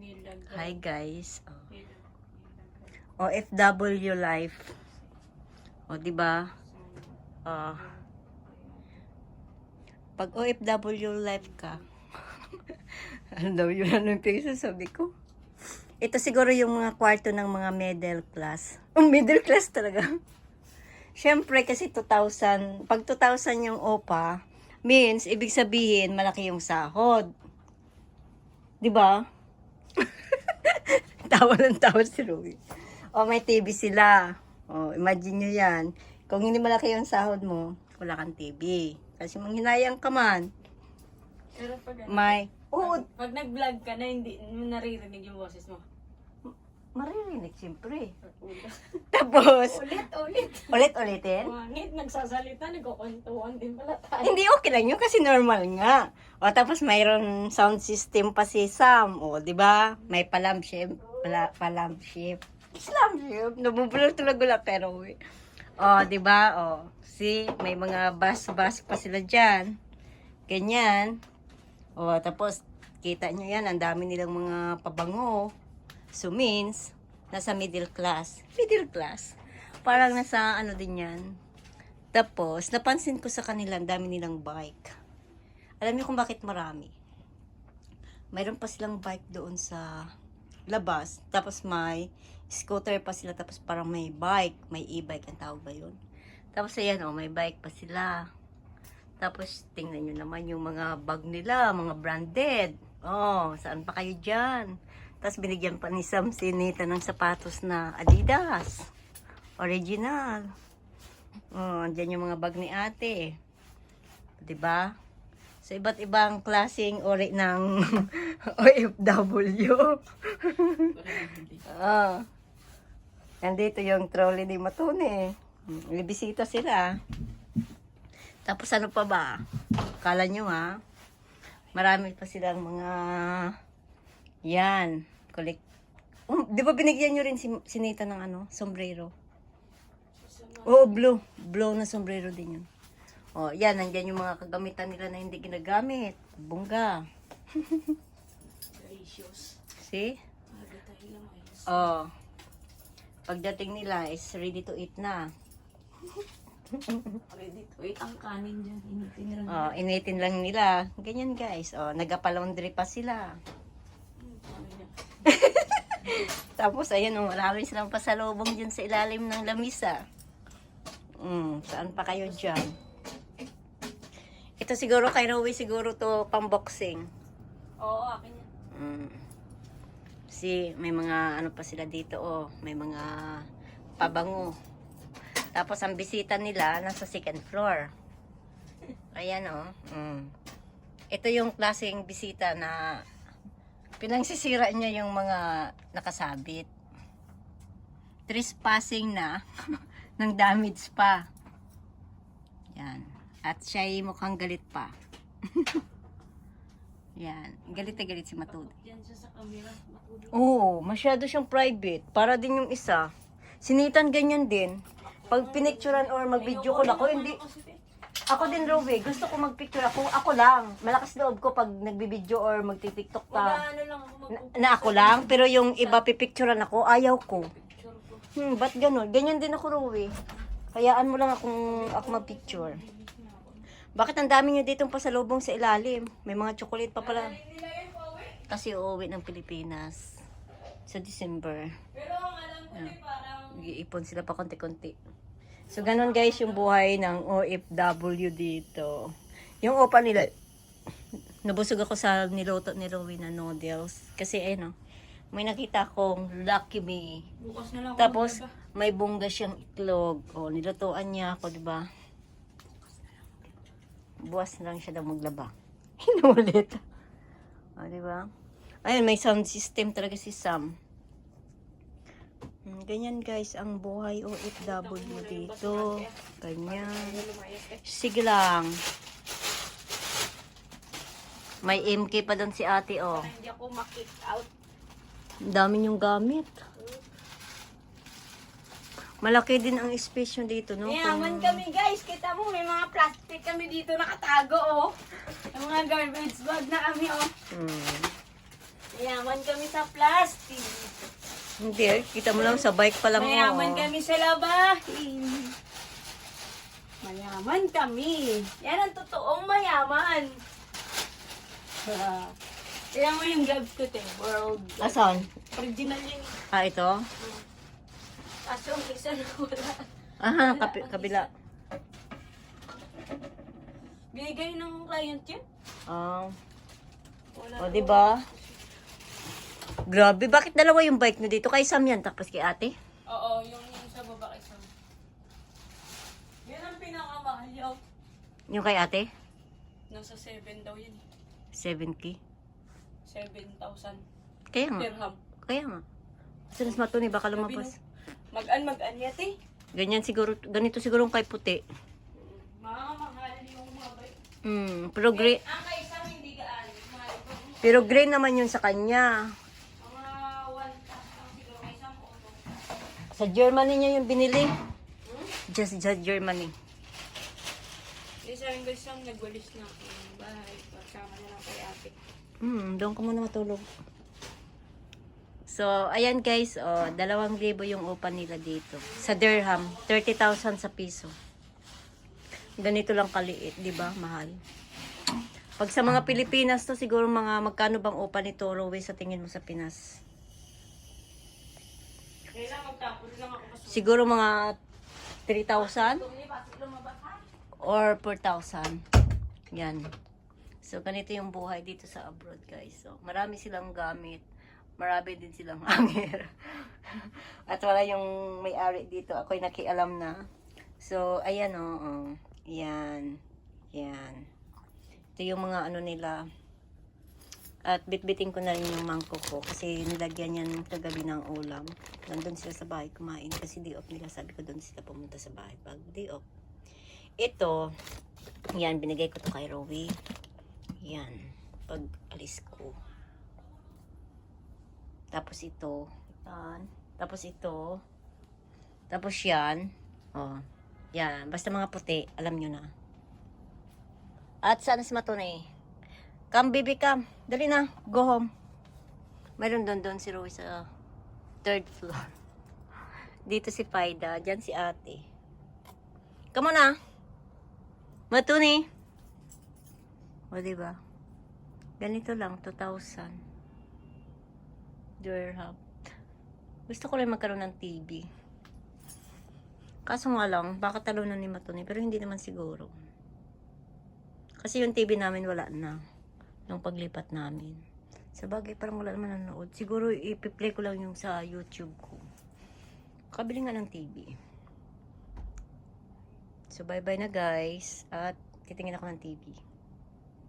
Nilag. Hi guys. Oh. OFW life. O, di ba? Ah. pag OFW life ka, ano daw yun? Ano yung pinagsasabi ko? Ito siguro yung mga kwarto ng mga middle class. Oh, middle class talaga. Siyempre, kasi 2,000, pag 2,000 yung OPA, means, ibig sabihin, malaki yung sahod. Di ba? Tawa ng tawa si Ruby. O, may TV sila. O, imagine nyo yan. Kung hindi malaki yung sahod mo, wala kang TV. Kasi manghinayang ka man. Pero pag, ano, May, oo, pag, pag nag-vlog ka na, hindi mo naririnig yung boses mo. maririnig siyempre. Ulit, Tapos, ulit. ulit-ulitin. Wangit, nagsasalita, nagkukwentuhan din pala tayo. Hindi okay lang yun kasi normal nga. O tapos mayroon sound system pa si Sam. O, di ba? May palamship. Pala, palamship. Slamship. Nabubulol talaga lang pero eh. O, di ba? O, see, may mga bus-bus pa sila dyan. Ganyan. O, tapos, kita nyo yan, ang dami nilang mga pabango. So, means, nasa middle class. Middle class. Parang nasa ano din yan. Tapos, napansin ko sa kanila, ang dami nilang bike. Alam niyo kung bakit marami? Mayroon pa silang bike doon sa labas. Tapos may scooter pa sila. Tapos parang may bike. May e-bike. Ang tawag ba yun? Tapos ayan, oh, may bike pa sila. Tapos tingnan nyo naman yung mga bag nila. Mga branded. Oh, saan pa kayo dyan? Tapos binigyan pa ni Sam si Nita ng sapatos na Adidas. Original. Oh, andyan yung mga bag ni ate. 'Di ba? So, iba't ibang klaseng ori ng OFW. Ah. Nandito yung trolley ni Matune. May bisita sila. Tapos ano pa ba? Kala nyo ha? Marami pa silang mga yan. Collect. Um, di ba binigyan nyo rin si, si Nita ng ano? Sombrero? Oo, blue. Blue na sombrero din yun. O, yan. Nandyan yung mga kagamitan nila na hindi ginagamit. Bungga. Gracious. See? Lang. Oh. Pagdating nila is ready to eat na. Ready to eat ang kanin dyan. Initin nila. Oh, initin lang nila. Ganyan guys. Oh, nagapalaundry pa sila. Tapos ayan, oh, marami silang pasalubong dyan sa ilalim ng lamisa. Mm, saan pa kayo dyan? Ito siguro kay Rowie siguro to pang-boxing. Oo, akin yan. Mm. Si may mga ano pa sila dito oh, may mga pabango. Tapos ang bisita nila nasa second floor. Ayan oh. Mm. Ito yung klaseng bisita na pinangsisira niya yung mga nakasabit. Trespassing na ng damage pa. Yan. At siya ay mukhang galit pa. Yan. Galit na galit si Matud. Yan siya sa camera. Oo, masyado siyang private. Para din yung isa. Sinitan ganyan din. Pag pinicturean or mag-video ko ako, hindi. Ako din, Robe. Gusto ko mag-picture ako. Ako lang. Malakas loob ko pag nagbibideo or magti-tiktok Wala ka. ano lang ako Na, na ako lang. Pero yung iba pipicturean ako, ayaw ko. Hmm, ba't ganun? Ganyan din ako, Rowe. Kayaan mo lang akong ako mag-picture. Bakit ang dami nyo ditong pasalubong sa ilalim? May mga chocolate pa pala. Kasi uuwi ng Pilipinas sa December. Pero ang alam ko eh, parang Nag-iipon sila pa konti-konti. So, ganun guys yung buhay ng OFW dito. Yung opa nila, nabusog ako sa niluto ni Rowie na noodles. Kasi ayun oh, may nakita akong Lucky Me. bukas na lang Tapos, maglaba. may bungga siyang itlog. O, nilutuan niya ako, di ba? Buwas na lang siya daw maglaba. Inulit. O, di ba? Ayun, may sound system talaga si Sam. Hmm, Ganyan guys, ang buhay OFW dito. Ganyan. Sige lang. May MK pa doon si ate, oh. Hindi ako makick out. Ang dami niyong gamit. Malaki din ang space nyo dito, no? Mayaman Kung- kami guys. Kita mo may mga plastic kami dito nakatago oh. Yung mga garbage bag na kami oh. Hmm. Mayaman kami sa plastic. Hindi, eh. kita mo lang sa bike pa lang. Mayaman oh. kami sa labahin. Mayaman kami. Yan ang totoong mayaman. Kaya mo yung gloves ko, te. World. Asan? Original yun. Ah, ito? Kaso ang isa na wala. Aha, kapi, kabila. Binigay ng client yun. Ah. Wala. O, di ba? Grabe, bakit dalawa yung bike nyo dito? Kay Sam yan, tapos kay ate? Oo, yung, yung sa baba kay Sam. Yan ang pinakamahal yun. Yung kay ate? Nasa 7 daw yun. 7K. 7,000 Kaya nga. dirham. Kaya nga. Sinas matuni, baka lumabas. Mag-an, mag-an yate. Ganyan siguro, ganito siguro kay puti. Mamamahal yung mga bike. Hmm, pero green, Ang kay Sam hindi gaan. Mahal pero green naman yun sa kanya. Mga 1 ang siguro kay Sam o Sa Germany niya yung binili. Just, just Germany. Hindi sa akin guys, nagwalis na ako ng bahay. Pagkama na lang kay ate. Hmm, doon ka muna matulog. So, ayan guys, oh, dalawang libo yung upa nila dito. Sa dirham, 30,000 sa piso. Ganito lang kaliit, di ba? Mahal. Pag sa mga Pilipinas to, siguro mga magkano bang upa ni Toro sa tingin mo sa Pinas? Siguro mga 3,000 lumipas, lumabas ha? or 4,000. Yan. So, ganito yung buhay dito sa abroad, guys. So, marami silang gamit. Marami din silang hanger. At wala yung may-ari dito. Ako'y nakialam na. So, ayan o. Oh, Yan. Yan. Ito yung mga ano nila. At bitbitin ko na rin yung mangkok ko. Kasi nilagyan yan kagabi ng ulam. Nandun sila sa bahay kumain. Kasi day off nila. Sabi ko doon sila pumunta sa bahay pag day off. Ito, yan, binigay ko to kay Rowie. Yan, pag alis ko. Tapos ito, yan. Tapos ito. Tapos yan. Oh, yan. Basta mga puti, alam nyo na. At sana si Matunay. Come, baby, come. Dali na, go home. Mayroon doon doon si Rowie sa third floor. Dito si Faida, dyan si ate. Come on na. Matuni. O, diba? Ganito lang, 2,000. Dirham. Gusto ko rin magkaroon ng TV. Kaso nga lang, baka talunan ni Matuni, pero hindi naman siguro. Kasi yung TV namin wala na. Nung paglipat namin. Sa bagay, parang wala naman nanonood. Siguro ipi-play ko lang yung sa YouTube ko. Kabili nga ng TV. So, bye-bye na guys. At titingin ako ng TV.